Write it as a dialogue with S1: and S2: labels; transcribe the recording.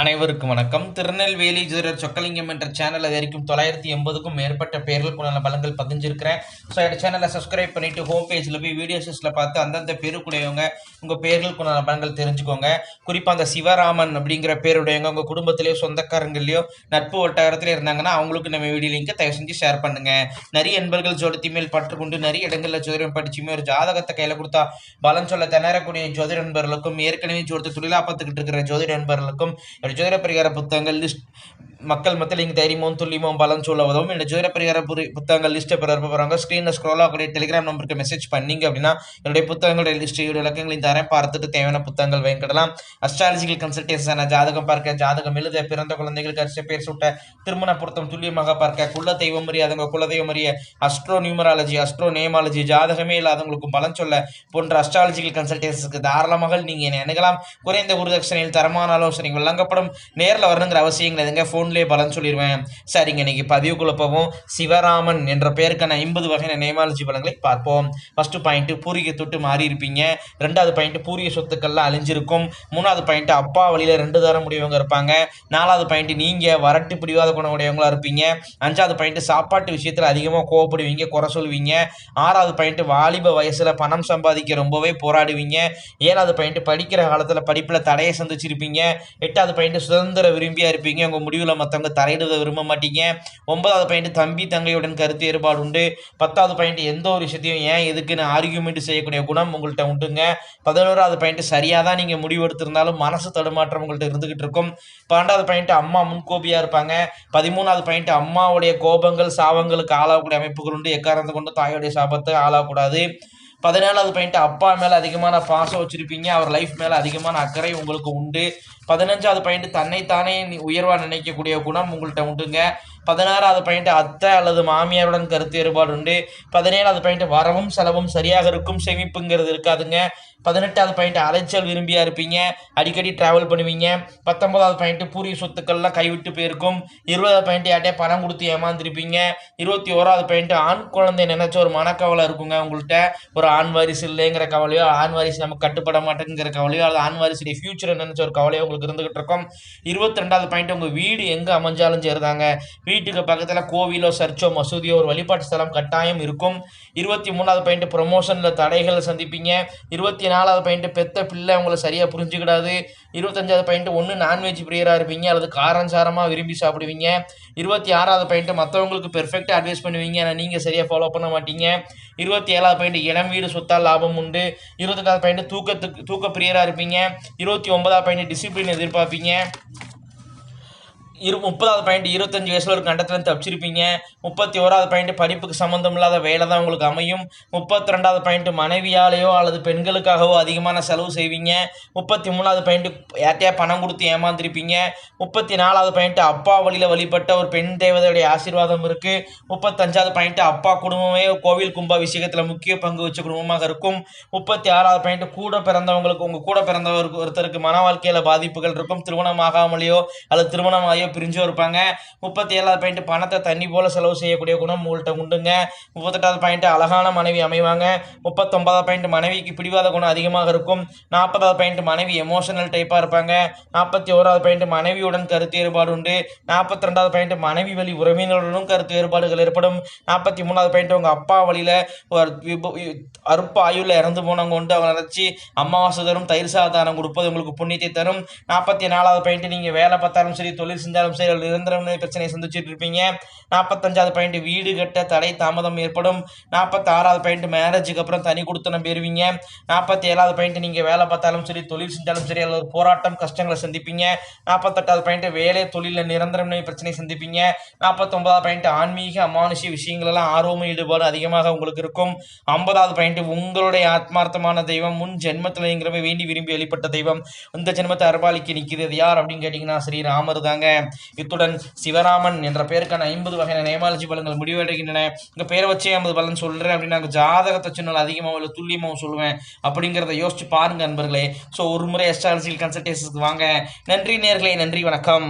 S1: அனைவருக்கும் வணக்கம். திருநெல்வேலி ஜோதிடர் சொக்கலிங்கம் என்ற சேனலில் வரைக்கும் தொள்ளாயிரத்தி எண்பதுக்கும் மேற்பட்ட பேர்களுக்குள்ள பலங்கள் பதிஞ்சிருக்கிறேன். ஸோ இந்த சேனலை சப்ஸ்கிரைப் பண்ணிட்டு ஹோம் பேஜில் போய் வீடியோஸில் பார்த்து அந்தந்த பேருக்குடையவங்க உங்கள் பேர்களுக்குள்ள பலங்கள் தெரிஞ்சுக்கோங்க. குறிப்பாக அந்த சிவராமன் அப்படிங்கிற பேருடையவங்க உங்கள் குடும்பத்திலேயோ சொந்தக்காரங்களையோ நட்பு வட்டாரத்திலே இருந்தாங்கன்னா அவங்களுக்கு நம்ம வீடியோ லிங்கை தயவு செஞ்சு ஷேர் பண்ணுங்கள் நிறைய நண்பர்கள் ஜோடத்தி மேல் பற்றுக்கொண்டு நிறைய இடங்களில் ஜோதிடம் படிச்சுமே ஒரு ஜாதகத்தை கையில் கொடுத்தா பலன் சொல்ல திணறக்கூடிய ஜோதிட நண்பர்களுக்கும் ஏற்கனவே ஜோதிட தொழிலாக பார்த்துக்கிட்டு இருக்கிற ஜோதிட நண்பர்களுக்கும் என்னோட ஜோதிட பரிகார புத்தகங்கள் லிஸ்ட் மக்கள் மத்தியில் இங்கே தைரியமும் துல்லியமும் பலன் சொல்ல உதவும் என்னோட ஜோதிட பரிகார புரி புத்தகங்கள் லிஸ்ட்டை பெற போகிறாங்க ஸ்க்ரீனில் ஸ்க்ரோல் ஆகக்கூடிய டெலிகிராம் நம்பருக்கு மெசேஜ் பண்ணீங்க அப்படின்னா என்னுடைய புத்தகங்களுடைய லிஸ்ட் விளக்கங்களையும் தரேன். பார்த்துட்டு தேவையான புத்தகங்கள் வாங்கிக்கிடலாம் அஸ்ட்ராலஜிக்கல் கன்சல்டேஷன் ஜாதகம் பார்க்க ஜாதகம் எழுத பிறந்த குழந்தைகளுக்கு அரிசி பேர் சுட்ட திருமண பொருத்தம் துல்லியமாக பார்க்க குல தெய்வம் அறியாதவங்க குல தெய்வம் அறிய அஸ்ட்ரோ நியூமராலஜி அஸ்ட்ரோ நேமாலஜி ஜாதகமே இல்லாதவங்களுக்கும் பலன் சொல்ல போன்ற அஸ்ட்ராலஜிக்கல் கன்சல்டேஷனுக்கு தாராளமாக நீங்கள் என்னை அணுகலாம். குறைந்த குருதட்சணையில் தரமான ஆலோசனை வழங்கப்படும். நேரில் வரணுங்கிற அவசியம் ஃபோன் ஃபோன்லேயே பலன் சொல்லிடுவேன் சரிங்க இன்னைக்கு பதிவுக்குள்ள போவோம். சிவராமன் என்ற பெயருக்கான ஐம்பது வகையான நேமாலஜி பலன்களை பார்ப்போம். ஃபஸ்ட்டு பாயிண்ட்டு பூரிய தொட்டு மாறி இருப்பீங்க. ரெண்டாவது பாயிண்ட் பூரிய சொத்துக்கள்லாம் அழிஞ்சிருக்கும். மூணாவது பாயிண்ட் அப்பா வழியில் ரெண்டு தர முடியவங்க இருப்பாங்க. நாலாவது பாயிண்ட் நீங்கள் வரட்டு பிடிவாத குணம் உடையவங்களா இருப்பீங்க. அஞ்சாவது பாயிண்ட் சாப்பாட்டு விஷயத்தில் அதிகமாக கோவப்படுவீங்க குறை சொல்வீங்க. ஆறாவது பாயிண்ட் வாலிப வயசில் பணம் சம்பாதிக்க ரொம்பவே போராடுவீங்க. ஏழாவது பாயிண்ட் படிக்கிற காலத்தில் படிப்பில் தடையை சந்திச்சிருப்பீங்க. எட்டாவது பாயிண்ட் சுதந்திர விரும்பியாக இருப்பீங்க. உங்கள் முடிவில் மற்றவங்க தலையிடுவதை விரும்ப மாட்டீங்க. ஒன்பதாவது பாயிண்ட் தம்பி தங்கையுடன் கருத்து வேறுபாடு உண்டு. பத்தாவது பாயிண்ட் எந்த ஒரு விஷயத்தையும் ஏன் எதுக்குன்னு ஆர்கியூமெண்ட் செய்யக்கூடிய குணம் உங்கள்கிட்ட உண்டுங்க. பதினோராவது பாயிண்ட் சரியாக தான் நீங்கள் முடிவெடுத்திருந்தாலும் மனசு தடுமாற்றம் உங்கள்கிட்ட இருந்துகிட்டு இருக்கும். பன்னெண்டாவது பாயிண்ட் அம்மா முன்கோபியாக இருப்பாங்க. பதிமூணாவது பாயிண்ட் அம்மாவுடைய கோபங்கள் சாபங்களுக்கு ஆளாகக்கூடிய அமைப்புகள் உண்டு. எக்காரணத்தை கொண்டு தாயோடைய சாபத்தை ஆளாகக்கூடாது. பதினேழாவது பாயிண்ட் அப்பா மேலே அதிகமான பாசம் வச்சுருப்பீங்க. அவர் லைஃப் மேலே அதிகமான அக்கறை உங்களுக்கு உண்டு. பதினஞ்சாவது பாயிண்ட் தன்னைத்தானே உயர்வாக நினைக்கக்கூடிய குணம் உங்கள்கிட்ட உண்டுங்க. பதினாறாவது பாயிண்ட் அத்தை அல்லது மாமியாருடன் கருத்து வேறுபாடு உண்டு. பதினேழாவது பாயிண்ட் வரவும் செலவும் சரியாக இருக்கும் சேமிப்புங்கிறது இருக்காதுங்க. பதினெட்டாவது பாயிண்ட் அலைச்சல் விரும்பியா இருப்பீங்க அடிக்கடி டிராவல் பண்ணுவீங்க. பத்தொன்பதாவது பாயிண்ட் பூரிய சொத்துக்கள்லாம் கைவிட்டு போயிருக்கும். இருபதாவது பாயிண்ட் யார்ட்டே பணம் கொடுத்து ஏமாந்துருப்பீங்க. இருபத்தி ஓராவது பாயிண்ட் ஆண் குழந்தை நினைச்ச ஒரு மனக்கவலை இருக்குங்க உங்கள்கிட்ட ஒரு ஆண் வாரிசு இல்லைங்கிற கவலையோ ஆண் வாரிசு நமக்கு கட்டுப்பட மாட்டேங்கிற கவலையோ அல்லது ஆண் வாரிசுடைய ஃபியூச்சரை நினைச்ச ஒரு கவலையோ உங்களுக்கு இருந்துகிட்டு இருக்கும். இருபத்தி ரெண்டாவது பாயிண்ட் உங்கள் வீடு எங்கே அமைஞ்சாலும் சரிதாங்க. வீட்டுக்கு பக்கத்தில் கோவிலோ சர்ச்சோ மசூதியோ ஒரு வழிபாட்டு ஸ்தலம் கட்டாயம் இருக்கும். இருபத்தி மூணாவது பாயிண்ட் ப்ரொமோஷனில் தடைகளை சந்திப்பீங்க. இருபத்தி நாலாவது பாயிண்ட் பெத்த பிள்ளை உங்களை சரியாக புரிஞ்சுக்கிடாது. இருபத்தஞ்சாவது பாயிண்ட் ஒன்று நான்வெஜ் பிரியராக இருப்பீங்க. அல்லது காரஞ்சாரமாக விரும்பி சாப்பிடுவீங்க. இருபத்தி ஆறாவது பாயிண்ட் மற்றவங்களுக்கு பெர்ஃபெக்டாக அட்வைஸ் பண்ணுவீங்க. ஆனால் நீங்கள் சரியாக ஃபாலோ பண்ண மாட்டீங்க. இருபத்தி ஏழாவது பாயிண்ட் இடம் வீடு சொத்தால் லாபம் உண்டு. இருபத்தெட்டாவது பாயிண்ட் தூக்கத்துக்கு தூக்க பிரியராக இருப்பீங்க. இருபத்தி ஒன்பதாவது point discipline எதிர்பார்ப்பீங்க இரு முப்பதாவது பாயிண்ட் இருபத்தஞ்சு வயசில் ஒரு கண்டத்துலேருந்து தப்பிச்சிருப்பீங்க. முப்பத்தி ஓராவது பாயிண்ட் படிப்புக்கு சம்மந்தம் இல்லாத வேலை தான் உங்களுக்கு அமையும். முப்பத்தி ரெண்டாவது பாயிண்ட் மனைவியாலேயோ அல்லது பெண்களுக்காகவோ அதிகமான செலவு செய்வீங்க. முப்பத்தி மூணாவது பாயிண்ட் யார்ட்டையா பணம் கொடுத்து ஏமாந்துருப்பீங்க. முப்பத்தி நாலாவது பாயிண்ட் அப்பா வழியில் வழிபட்ட ஒரு பெண் தேவதையுடைய ஆசீர்வாதம் இருக்குது முப்பத்தஞ்சாவது பாயிண்ட் அப்பா குடும்பமே கோவில் கும்பாபிஷேகத்தில் முக்கிய பங்கு வச்ச குடும்பமாக இருக்கும். முப்பத்தி ஆறாவது பாயிண்ட் கூட பிறந்தவங்களுக்கு உங்கள் கூட பிறந்தவருக்கு ஒருத்தருக்கு மன வாழ்க்கையில் பாதிப்புகள் இருக்கும். திருமணம் ஆகாமலேயோ அல்லது ஜாலியாக பிரிஞ்சும் இருப்பாங்க. முப்பத்தி ஏழாவது பாயிண்ட் பணத்தை தண்ணி போல் செலவு செய்யக்கூடிய குணம் உங்கள்கிட்ட உண்டுங்க. முப்பத்தெட்டாவது பாயிண்ட் அழகான மனைவி அமைவாங்க. முப்பத்தொன்பதாவது பாயிண்ட் மனைவிக்கு பிடிவாத குணம் அதிகமாக இருக்கும். நாற்பதாவது பாயிண்ட் மனைவி எமோஷனல் டைப்பாக இருப்பாங்க. நாற்பத்தி ஓராவது பாயிண்ட் மனைவியுடன் கருத்து வேறுபாடு உண்டு. நாற்பத்தி ரெண்டாவது பாயிண்ட் மனைவி வழி உறவினருடனும் கருத்து வேறுபாடுகள் ஏற்படும். நாற்பத்தி மூணாவது பாயிண்ட் உங்கள் அப்பா வழியில் ஒரு அறுப்பு வி- ஆயுளில் இறந்து போனவங்க உண்டு. அவங்க நினச்சி அமாவாசை தரும் தயிர் சாதாரம் கொடுப்பது உங்களுக்கு புண்ணியத்தை தரும். நாற்பத்தி நாலாவது பாயிண்ட் நீங்கள் வேலை பார்த்தாலும் சரி தொழில் செஞ்சாலும் சரி அல்லது நிரந்தரம் பிரச்சனையை சந்திச்சுட்டு இருப்பீங்க. நாற்பத்தஞ்சாவது பாயிண்ட் வீடு கட்ட தடை தாமதம் ஏற்படும். நாற்பத்தி ஆறாவது பாயிண்ட் மேரேஜுக்கு அப்புறம் தனி கொடுத்தனம் பெறுவீங்க. நாற்பத்தி ஏழாவது பாயிண்ட் நீங்கள் வேலை பார்த்தாலும் சரி தொழில் செஞ்சாலும் சரி அல்லது போராட்டம் கஷ்டங்களை சந்திப்பீங்க. நாற்பத்தெட்டாவது பாயிண்ட் வேலை தொழிலில் நிரந்தரம் பிரச்சனை சந்திப்பீங்க. நாற்பத்தொன்பதாவது பாயிண்ட் ஆன்மீக அமானுஷிய விஷயங்களெல்லாம் ஆர்வமும் ஈடுபாடு அதிகமாக உங்களுக்கு இருக்கும். ஐம்பதாவது பாயிண்ட் உங்களுடைய ஆத்மார்த்தமான தெய்வம் முன் ஜென்மத்தில் நீங்கிறவ வேண்டி விரும்பி வெளிப்பட்ட தெய்வம். இந்த ஜென்மத்தை அர்பாலிக்கு நிற்கிறது யார் அப்படின்னு கேட்டிங்கன்னா ஸ்ரீ ராமர் தாங்க. இத்துடன் சிவராமன் என்ற பேருக்கான ஐம்பது வகையான நேமாலஜி பலன்கள் முடிவடைகின்றன. இந்த பேரை வச்சே ஐம்பது பலன் சொல்கிறேன் அப்படின்னு நாங்கள் ஜாதகத்தை சொன்னால் அதிகமாக இல்லை துல்லியமாகவும் சொல்லுவேன் அப்படிங்கிறத யோசிச்சு பாருங்க நண்பர்களே. ஸோ ஒரு முறை எஸ்ட்ராலஜிக்கல் கன்சல்டேஷனுக்கு வாங்க. நன்றி நேர்களே நன்றி வணக்கம்.